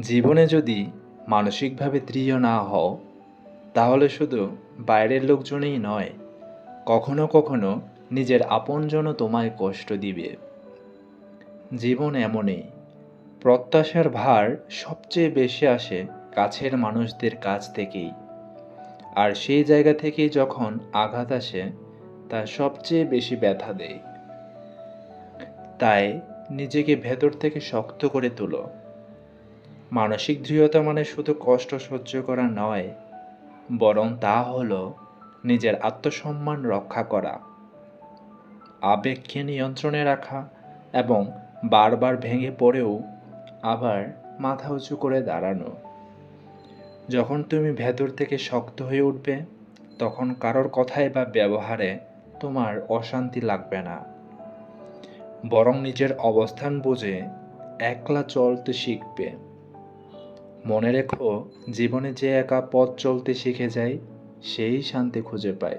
জীবনে যদি মানসিকভাবে দৃঢ় না হও, তাহলে শুধু বাইরের লোকজনই নয়, কখনো কখনো নিজের আপনজনও তোমায় কষ্ট দিবে। জীবন এমনই, প্রত্যাশার ভার সবচেয়ে বেশি আসে কাছের মানুষদের কাছ থেকেই। আর সেই জায়গা থেকেই যখন আঘাত আসে, তা সবচেয়ে বেশি ব্যথা দেয়। তাই নিজেকে ভেতর থেকে শক্ত করে তোলো। মানসিক দৃঢ়তা মানে শুধু কষ্ট সহ্য করা নয়, বরং তা হল নিজের আত্মসম্মান রক্ষা করা আবেগকে নিয়ন্ত্রণে রাখা এবং বারবার ভেঙে পড়েও আবার মাথা উঁচু করে দাঁড়ানো। যখন তুমি ভেতর থেকে শক্ত হয়ে উঠবে, তখন কারোর কথায় বা ব্যবহারে তোমার অশান্তি লাগবে না। বরং নিজের অবস্থান বুঝে একলা চলতে শিখবে। মনে রেখো জীবনে যে একা পথ চলতে শিখে যায় সেই শান্তি খুঁজে পায়।